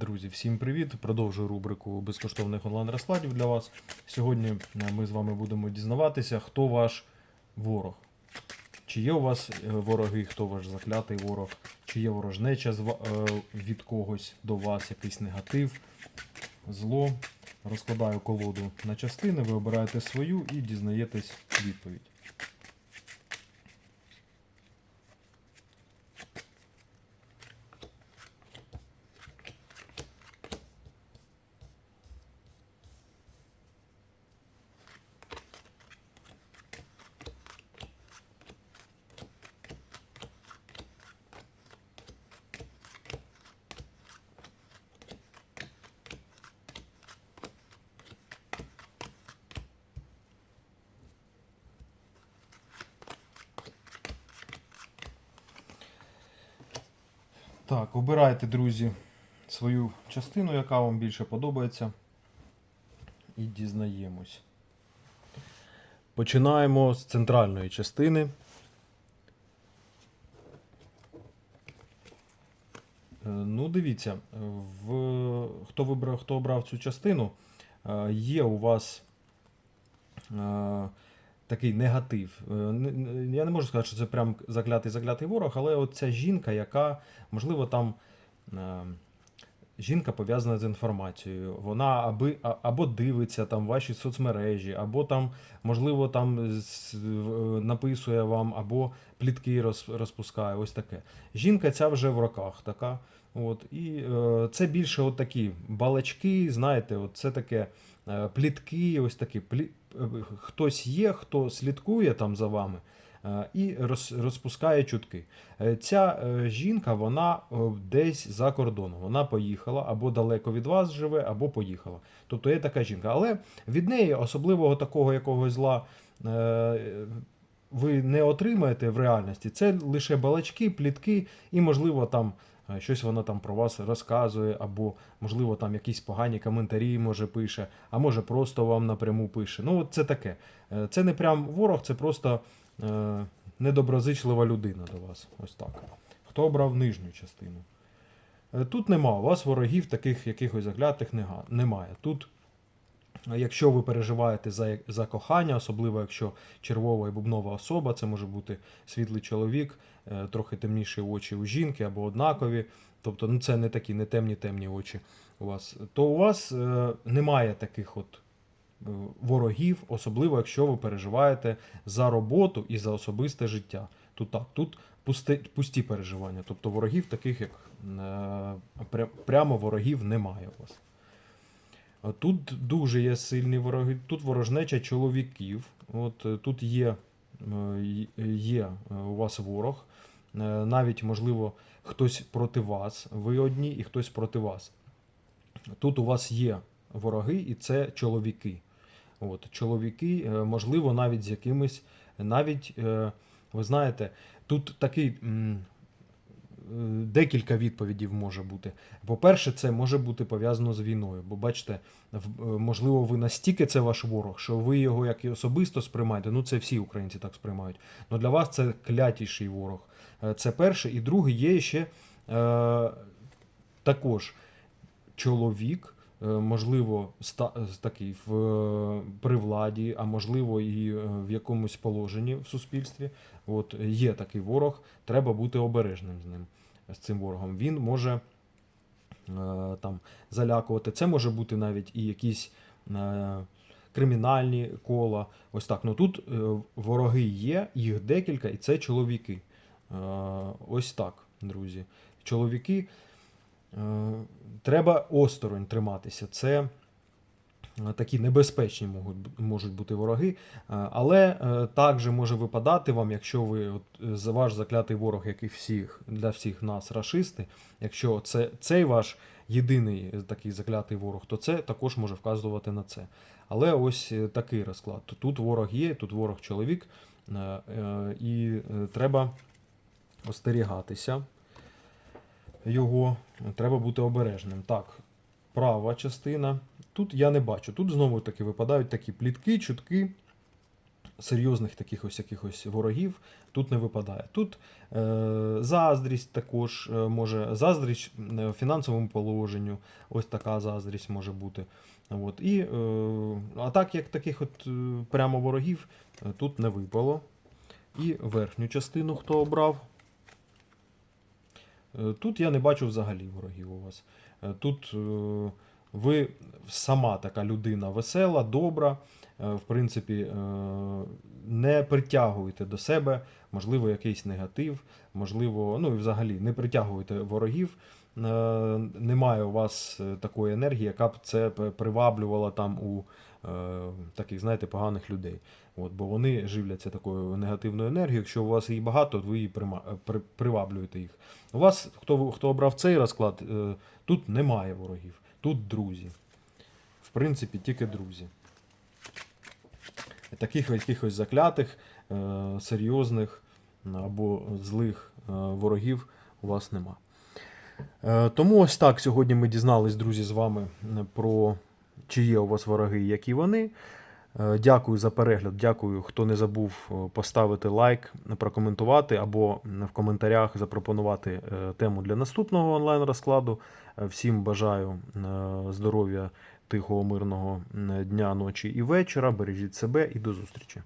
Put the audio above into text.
Друзі, всім привіт! Продовжую рубрику безкоштовних онлайн-розкладів для вас. Сьогодні е, ми з вами будемо дізнаватися, хто ваш ворог. Чи є у вас е, вороги, хто ваш заклятий ворог, чи є ворожнеча е, від когось до вас, якийсь негатив, зло. Розкладаю колоду на частини, ви обираєте свою і дізнаєтесь відповідь. Так, обирайте, друзі, свою частину, яка вам більше подобається. І дізнаємось. Починаємо з центральної частини. Е, Ну, дивіться, в... хто вибрав, хто обрав цю частину, е, є у вас е, такий негатив. Е, Я не можу сказати, що це прям заклятий заклятий ворог, але от ця жінка, яка, можливо, там. Жінка пов'язана з інформацією. Вона аби, або дивиться там ваші соцмережі, або там, можливо, там написує вам, або плітки роз, розпускає. Ось таке. Жінка ця вже в роках така. От, і е, це більше от такі балачки, знаєте, от це таке е, плітки, ось такі. Плі, е, хтось є, хто слідкує там за вами. Е, І розпускає чутки. Е, Ця е, жінка, вона десь за кордоном. Вона поїхала або далеко від вас живе, або поїхала. Тобто є така жінка. Але від неї особливого такого якогось зла ви не отримаєте в реальності. Це лише балачки, плітки, і, можливо, там щось вона там про вас розказує, або, можливо, там якісь погані коментарі може пише, а може просто вам напряму пише. Ну, от це таке. Це не прям ворог, це просто недоброзичлива людина до вас. Ось так. Хто обрав нижню частину? Е, Тут нема. У вас ворогів таких якихось заклятих немає. Тут, е, якщо ви переживаєте за, за кохання, особливо якщо червова і бубнова особа, це може бути світлий чоловік, е, трохи темніші очі у жінки або однакові. Тобто, ну це не такі не темні темні очі у вас, то у вас е, немає таких от е, ворогів, особливо якщо ви переживаєте за роботу і за особисте життя. Тут так, тут пусти, пусті переживання. Тобто ворогів таких, як е, прямо ворогів немає у вас. Тут дуже є сильні вороги, тут ворожнеча чоловіків. От е, тут є, е, є е, у вас ворог, Е, навіть, можливо, хтось проти вас, ви одні і хтось проти вас. Тут у вас є вороги, і це чоловіки. От, чоловіки, е, можливо, навіть з якимись, навіть, е, ви знаєте, тут такий. е, Декілька відповідей може бути. По-перше, це може бути пов'язано з війною. Бо бачите, можливо, ви настільки це ваш ворог, що ви його як і особисто сприймаєте. Ну, це всі українці так сприймають. Але для вас це клятіший ворог. Це перше. І друге, є ще е, також чоловік, можливо, ста, такий в, е, при владі, а можливо, і е, в якомусь положенні в суспільстві. От є такий ворог, треба бути обережним з ним, з цим ворогом. Він може е, там залякувати. Це може бути навіть і якісь е, кримінальні кола. Ось так. Ну тут е, вороги є, їх декілька, і це чоловіки. Е, ось так, друзі. Чоловіки. Е, Треба осторонь триматися. Це е, такі небезпечні можуть, бути вороги. Е, Але також може випадати вам, якщо ви от, ваш заклятий ворог, як і всіх для всіх нас, рашисти, якщо це цей ваш єдиний такий заклятий ворог, то це також може вказувати на це. Але ось такий розклад. Тут ворог є, тут ворог чоловік, і треба остерігатися його. Треба бути обережним. Так, права частина. Тут я не бачу. Тут знову таки випадають такі плітки, чутки. серйозних таких ось якихось ворогів тут не випадає. Тут е, заздрість також е, може, заздрість е, в фінансовому положенню, ось така заздрість може бути. От. І, е, а так як таких от е, прямо ворогів тут не випало. І верхню частину хто обрав. Е, Тут я не бачу взагалі ворогів у вас. Е, Тут е, ви сама така людина весела, добра, в принципі, не притягуєте до себе, можливо, якийсь негатив, можливо, ну і взагалі не притягуєте ворогів. Немає у вас такої енергії, яка б це приваблювала там у таких, знаєте, поганих людей. От, бо вони живляться такою негативною енергією. Якщо у вас її багато, то ви її е, приваблюєте їх. У вас, хто, хто обрав цей розклад, е, тут немає ворогів, тут друзі. В принципі, тільки друзі. Таких якихось заклятих, е, серйозних або злих е, ворогів у вас нема. Е, Тому ось так сьогодні ми дізнались, друзі, з вами е, про чи є у вас вороги, і які вони. Е, Дякую за перегляд. Дякую, хто не забув е, поставити лайк, прокоментувати або в коментарях запропонувати е, тему для наступного онлайн-розкладу. Всім бажаю здоров'я, тихого, мирного дня, ночі і вечора. Бережіть себе і до зустрічі.